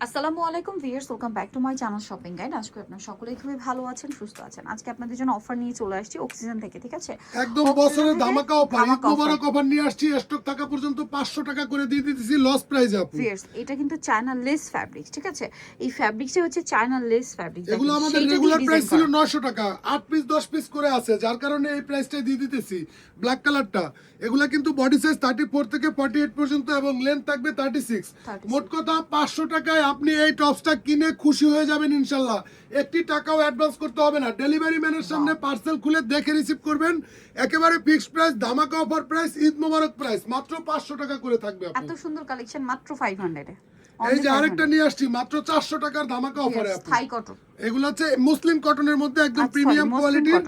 আসসালামু আলাইকুম viewers welcome back to my channel shopping guide আজকে আপনারা সকলেই খুবই ভালো আছেন সুস্থ আছেন। আজকে আপনাদের জন্য অফার নিয়ে চলে আসছি অক্সিজেন থেকে ঠিক আছে? একদম বছরের ধামাকা অফার ঈদ মোবারক অফার নিয়ে আসছি স্টক থাকা পর্যন্ত পাঁচশো টাকা করে দিয়ে দিতেছি লস প্রাইস আপু ভিয়ার্স এটা কিন্তু চায়না লেস ফ্যাব্রিক ঠিক আছে? এই ফ্যাব্রিকটা হচ্ছে চায়না লেস ফ্যাব্রিক এগুলো আমাদের রেগুলার প্রাইস ছিল নয়শো টাকা আট পিস দশ পিস করে আছে যার কারণে এই প্রাইসটাই দিয়ে দিতেছি ব্ল্যাক কালারটা এগুলা কিন্তু বডি সাইজ থার্টি ফোর থেকে ফর্টি এইট পর্যন্ত এবং লেন্থ থাকবে থার্টি সিক্স 36 মোট কথা পাঁচশো টাকায় আপনি এই টপসটা কিনে খুশি হয়ে যাবেন ইনশাল্লাহ। একটি টাকাও অ্যাডভান্স করতে হবে না। ডেলিভারি ম্যানের সামনে পার্সেল খুলে দেখে রিসিভ করবেন। একেবারে ফিক্সড প্রাইস ধামাকা অফার প্রাইস ঈদ মোবারক প্রাইস মাত্র পাঁচশো টাকা করে থাকবে এত সুন্দর কালেকশন মাত্র ফাইভ হান্ড্রেডে এই যে আরেকটা নিয়ে আসছি মাত্র চারশো টাকার ধামাকা অফারে থাই কটন এগুলো হচ্ছে মুসলিম কটনের মধ্যে একদম আচ্ছা, প্রিমিয়াম কোয়ালিটির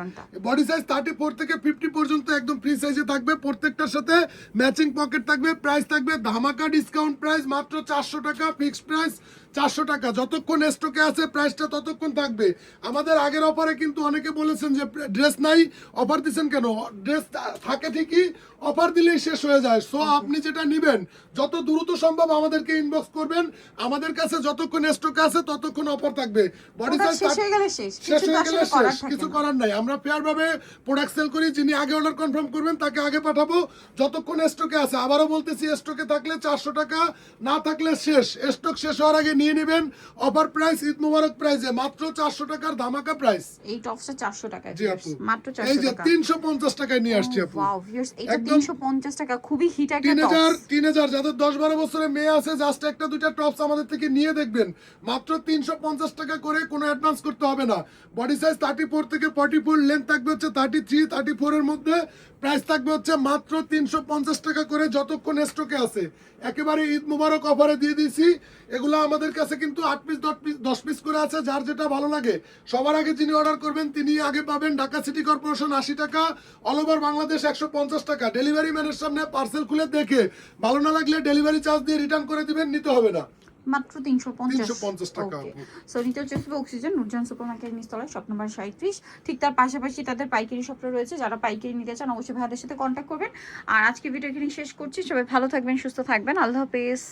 বডি সাইজ থার্টি ফোর থেকে ফিফটি পর্যন্ত একদম ফ্রি সাইজে থাকবে। প্রত্যেকটার সাথে ম্যাচিং পকেট থাকবে প্রাইস থাকবে ধামাকা ডিসকাউন্ট প্রাইস মাত্র চারশো টাকা ফিক্সড প্রাইস চারশো টাকা। যতক্ষণ স্টকে আছে প্রাইসটা ততক্ষণ থাকবে। আমাদের আগের অফারে কিন্তু অনেকে বলেছেন যে ড্রেস নাই অফার দিচ্ছেন কেন? ড্রেস থাকে ঠিকই অফার দিলেই শেষ হয়ে যায়। সো আপনি যেটা নিবেন যত দ্রুত সম্ভব আমাদেরকে ইনবক্স করবেন। আমাদের কাছে যতক্ষণ স্টকে আছে ততক্ষণ অফার থাকবে। বডি শেষ হয়ে গেলে শেষ। শেষ হয়ে গেলে শেষ কিছু করার নাই। আমরা ফেয়ার ভাবে প্রোডাক্ট সেল করি যিনি আগে অর্ডার কনফার্ম করবেন তাকে আগে পাঠাবো। যতক্ষণ স্টকে আছে আবারও বলতেছি স্টকে থাকলে চারশো টাকা না থাকলে শেষ। স্টক শেষ হওয়ার আগে নিয়ে নেবেন। অফার প্রাইস ঈদ মোবারক প্রাইসে মাত্র চারশো টাকার ধামাকা প্রাইস এই টপসটা চারশো টাকা জি আপু। মাত্র এই যে তিনশো পঞ্চাশ টাকায় নিয়ে আসছি আপু। ওয়াও ভিউয়ার্স এটা একদম 350 টাকা। খুবই হিট একটা টিনেজার টপস টিনেজার যাদের দশ বারো বছরের মেয়ে আছে জাস্ট একটা দুইটা টপস আমাদের থেকে নিয়ে দেখবেন। মাত্র তিনশো পঞ্চাশ টাকা করে কোনো অ্যাডভান্স করতে হবে না। বডি সাইজ থার্টি ফোর থেকে ফর্টি ফোর লেন্থ থাকবে হচ্ছে থার্টি থ্রি থার্টি ফোরের মধ্যে। প্রাইস থাকবে হচ্ছে মাত্র তিনশো পঞ্চাশ টাকা করে যতক্ষণ স্টকে আছে। একেবারে ঈদ মুবারক অফারে দিয়ে দিয়েছি। এগুলো আমাদের কাছে কিন্তু আট পিস দশ পিস দশ পিস করে আছে, যার যেটা ভালো লাগে। সবার আগে যিনি অর্ডার করবেন তিনি আগে পাবেন ঢাকা সিটি কর্পোরেশন আশি টাকা অল ওভার বাংলাদেশ একশো পঞ্চাশ টাকা। ডেলিভারি ম্যানের সামনে পার্সেল খুলে দেখে। ভালো না লাগলে ডেলিভারি চার্জ দিয়ে রিটার্ন করে দিবেন, নিতে হবে না। মাত্র তিনশো পঞ্চাশ। টাকা। সো নিতে হচ্ছে অক্সিজেন নুরজান সুপার মার্কেট নিস্তলায় শপ নম্বর সাঁত্রিশ ঠিক তার পাশাপাশি তাদের পাইকারি শপটা রয়েছে যারা পাইকারি নিতে চান অবশ্যই ভাইদের সাথে কন্ট্যাক্ট করবেন। আর আজকে ভিডিও এখানে শেষ করছি। সবাই ভালো থাকবেন সুস্থ থাকবেন। আল্লাহ হাফেজ।